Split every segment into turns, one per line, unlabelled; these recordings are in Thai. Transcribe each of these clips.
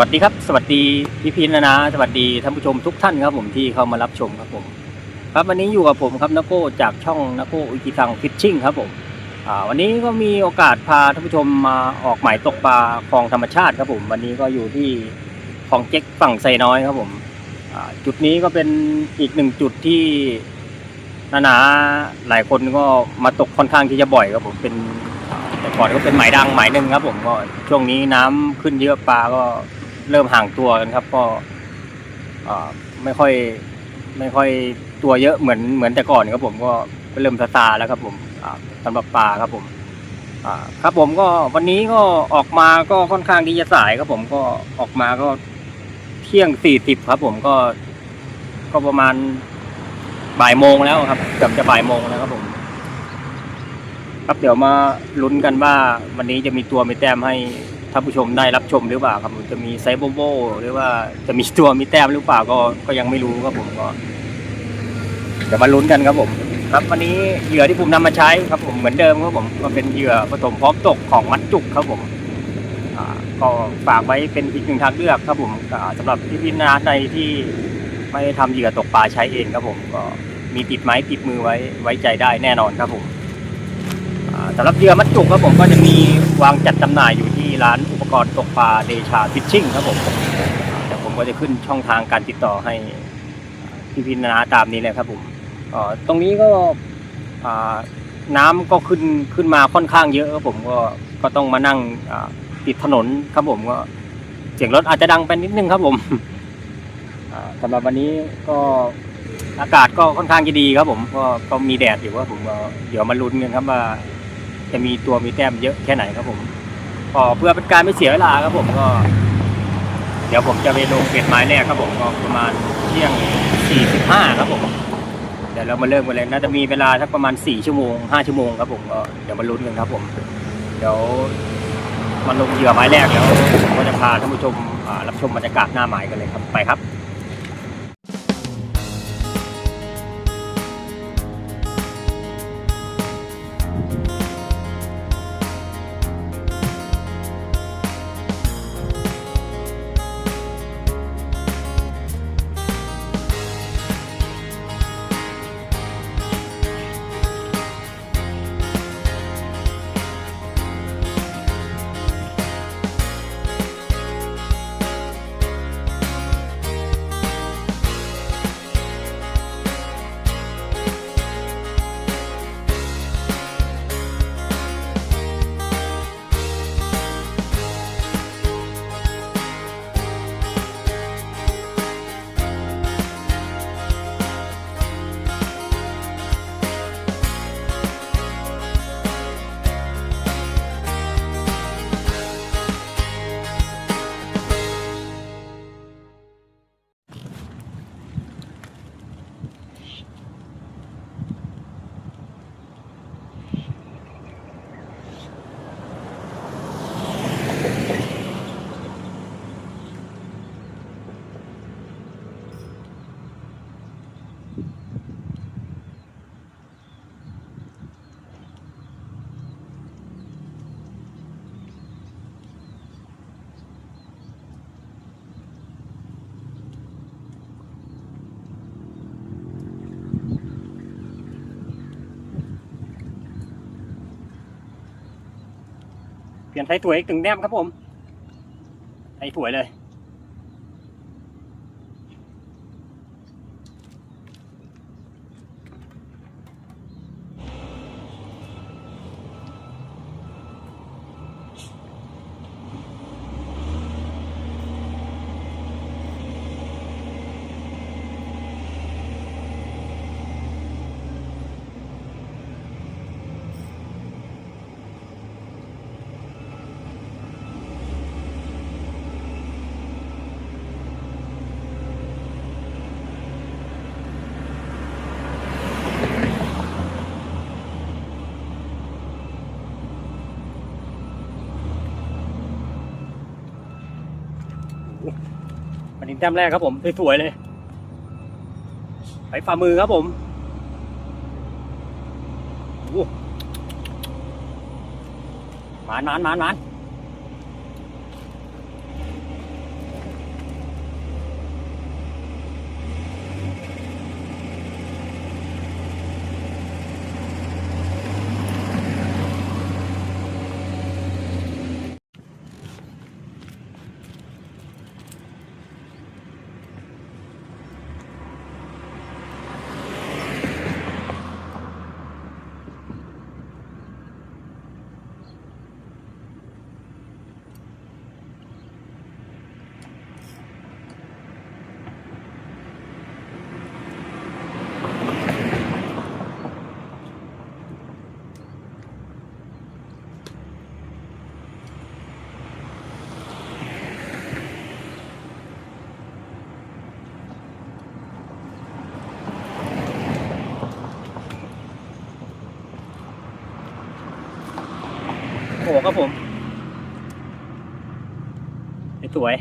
วัสดีครับ สวัสดีพี่พินนะนะสวัสดีท่านผู้ชมทุกท่านครับผมที่เข้ามารับชมครับผม ครับวันนี้อยู่กับผมครับนักโก้จากช่องนักโก้อุกิทังฟิชชิ่งครับผมวันนี้ก็มีโอกาสพาท่านผู้ชมมาออกหมายตกปลาคลองธรรมชาติครับผม วันนี้ก็อยู่ที่คลองเจ๊กฝั่งไซน้อยครับผมจุดนี้ก็เป็นอีกหนึ่งจุดที่นานาหลายคนก็มาตกค่อนข้างที่จะบ่อยครับผมเป็นแต่ก่อนก็เป็นหมายดังหมายหนึ่งครับผมก็ช่วงนี้น้ำขึ้นเยอะปลาก็ เริ่มห่างตัวกันครับ ก็ไม่ค่อยไม่ค่อยตัวเยอะเหมือนเหมือนแต่ก่อนครับผมก็เริ่มซาซาแล้วครับ ผมสำหรับปลาครับผมครับผมก็วันนี้ก็ออกมาก็ค่อนข้างที่จะสายครับผมก็ออกมาก็เที่ยงสี่สิบครับ ผมก็ ก็ประมาณบ่ายโมงแล้วครับเกือบจะบ่ายโมงแล้วครับผม ครับเดี๋ยวมาลุ้นกันว่า วันนี้จะมีตัวมีแต้มให้ ท่านผู้ชมได้รับชมหรือเปล่าครับผมจะมีไซโบโบหรือว่าจะมีตัวมีแต้มหรือเปล่าก็ก็ยังไม่รู้ครับผมก็เดี๋ยวมาลุ้นกันครับผม ครับวันนี้เหยื่อที่ผมนำมาใช้ครับผมเหมือนเดิมครับผมก็เป็นเหยื่อผสมพร้อมตกของมัดจุกครับผมก็ฝากไว้เป็นอีกหนึ่งทางเลือกครับผมอ่าสำหรับพี่พี่นาในที่ไม่ทำเหยื่อตกปลาใช้เองครับผมก็มีติดไม้ติดมือไว้ไว้ใจได้แน่นอนครับผมอ่าสำหรับเหยื่อมัดจุกครับผมก็จะมีวางจัดจำหน่ายอยู่ ร้านอุปกรณ์ตกปลาเดชาฟิชชิ่งครับผมอ่าเดี๋ยวผมก็จะขึ้นช่องทางการติดต่อให้พี่พินาตามนี้เลยครับผมอ่าตรงนี้ก็น้ำก็ขึ้นขึ้นมาค่อนข้างเยอะครับผมก็ก็ต้องมานั่งติดถนนครับผมก็เสียงรถอาจจะดังไปนิดนึงครับผมอ่าสำหรับวันนี้ก็อากาศก็ค่อนข้างจะดีครับผมก็ก็มีแดดอยู่ครับผมเดี๋ยวมาลุ้นกันครับว่าจะมีตัวมีแต้มเยอะแค่ไหนครับผม ก็เพื่อเป็นการไม่เสียเวลาครับผมก็ เดี๋ยวผมจะไปลงเก็ดไม้แรกครับผมก็ประมาณเที่ยง 45 ครับผมเดี๋ยวเรามาเริ่มกันเลยน่าจะมีเวลาสักประมาณ 4 ชั่วโมง 5 ชั่วโมงครับผมก็เดี๋ยวมาลุ้นกันครับผม เดี๋ยวมาลงเหยื่อไม้แรกแล้วผมก็จะพาท่านผู้ชมรับชมบรรยากาศหน้าไม้กันเลยครับไปครับ ใส่ถั่วยอีกถึงแนมครับผมไทยถวยเลย อันนี้แต้มแรกครับผมสวยๆเลยไปฝ่ามือครับผมหหมานหมานหมานหมาน กครับผมสวย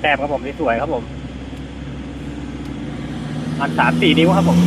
แต้มครับผมสวยครับผมอันสามสี่นิ้วครับผม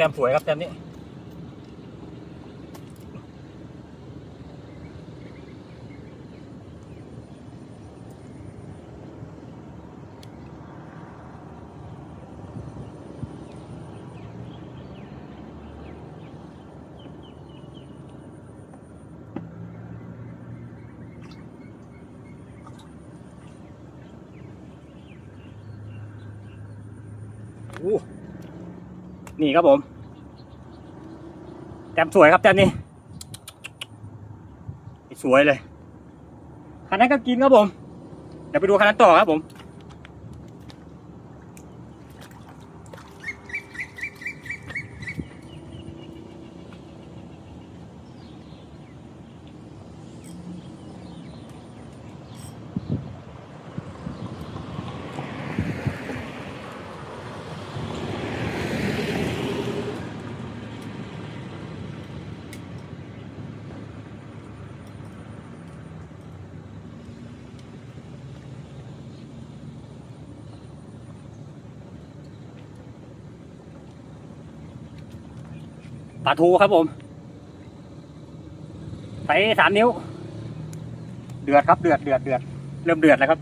ต้มสวยครับแต้มนี้โอ้นี่ครับผม มสวยครับแต้มนี้ สวยเลยคันนั้นก็กินครับผม เดี๋ยวไปดูคันนั้นต่อครับผมาทูครับผมใส่สามนิ้ว เดือดครับเดือดเดือดเดือดเริ่มเดือดแล้วครับ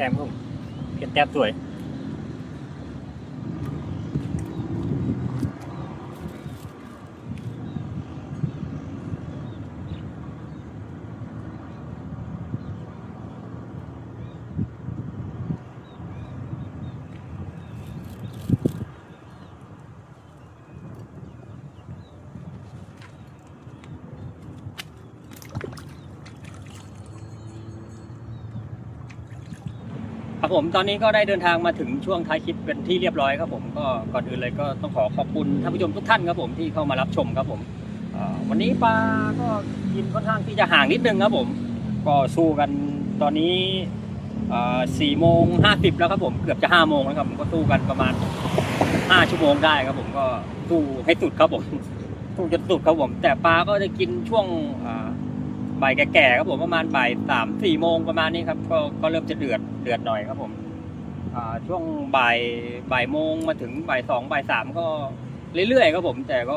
แก้มครับผมเก็บแต้มสวย ครับผมตอนนี้ก็ได้เดินทางมาถึงช่วงท้ายคลิปเป็นที่เรียบร้อยครับผมก็ก่อนอื่นเลยก็ต้องขอขอบคุณท่านผู้ชมทุกท่านครับผมที่เข้ามารับชมครับผมวันนี้ปลาก็กินค่อนข้างที่จะห่างนิดนึงครับผม ก็สู้กันตอนนี้สี่โมงห้าสิบแล้วครับผมเกือบจะห้าโมงแล้วครับผมก็สู้กันประมาณห้าชั่วโมงได้ครับผมก็สู้ให้สุดครับผมสู้จนสุดครับผม แต่ปลาก็จะกินช่วง บ่ายแก่ๆครับผมประมาณบ่ายสามสี่โมงประมาณนี้ครับ ก็ก็เริ่มจะเดือดเดือดหน่อยครับผมช่วงบ่ายบ่ายโมงมาถึงบ่ายสองบ่ายสามก็เรื่อยๆครับผม แต่ก็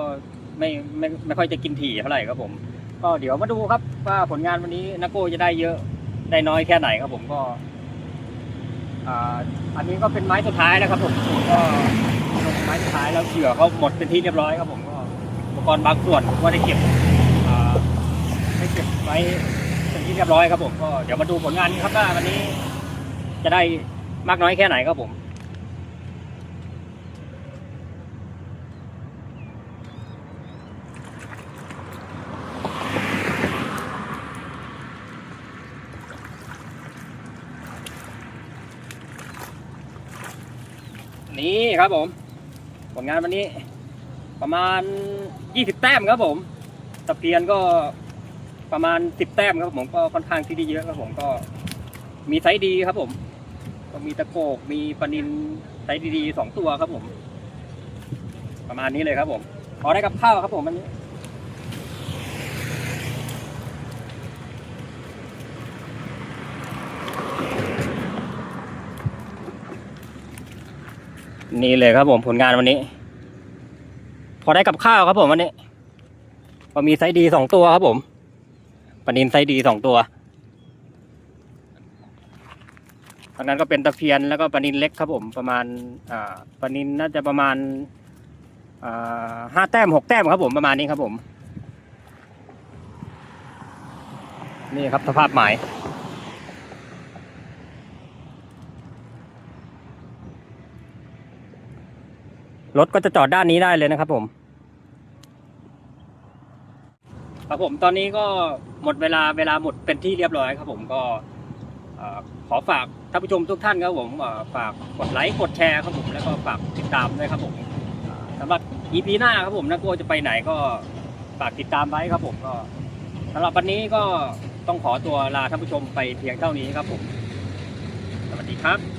ไม่ไม่ไม่ค่อยจะกินถี่เท่าไหร่ครับผม ก็เดี๋ยวมาดูครับว่าผลงานวันนี้นักโก้จะได้เยอะได้น้อยแค่ไหนครับผมก็อันนี้ก็เป็นไม้สุดท้ายแล้วครับผมก็ลงไม้สุดท้ายแล้วเหยื่อเขาหมดเป็นที่เรียบร้อยครับผมก็อุปกรณ์บางส่วนผมก็ได้เก็บ ไว้เป็นที่เรียบร้อยครับผมก็เดี๋ยวมาดูผลงานครับว่าวันนี้ จะได้มากน้อยแค่ไหนครับผมนี่ครับผม ผลงานวันนี้ประมาณยี่สิบแต้มครับผมตะเพียนก็ ประมาณสิบแต้มครับผมก็ค่อนข้างที่ดีเยอะครับผมก็มีไซส์ดีครับผม ก็มีตะโกกมีปลานินไซส์ดีๆสองตัวครับผม ประมาณนี้เลยครับผมพอได้กับข้าวครับผมวันนี้นี่เลยครับผมผลงานวันนี้ พอได้กับข้าวครับผมวันนี้ ก็มีไซส์ดีสองตัวครับผม ปนินไซดีสองตัวตอนนั้นก็เป็นตะเพียนแล้วก็ปนินเล็กครับผมประมาณปนินน่าจะประมาณห้าแต้มหกแต้มครับผมประมาณนี้ครับผม นี่ครับสภาพหมายรถก็จะจอดด้านนี้ได้เลยนะครับผม ครับผมตอนนี้ก็หมดเวลาเวลาหมดเป็นที่เรียบร้อยครับผมก็ขอฝากท่านผู้ชมทุกท่านครับผมฝากกดไลค์กดแชร์ครับผมแล้วก็ฝากติดตามด้วยครับผมสำหรับ EP หน้าครับผมนักโกจะไปไหนก็ฝากติดตามไว้ครับผมก็สำหรับวันนี้ก็ต้องขอตัวลาท่านผู้ชมไปเพียงเท่านี้ครับผม สวัสดีครับ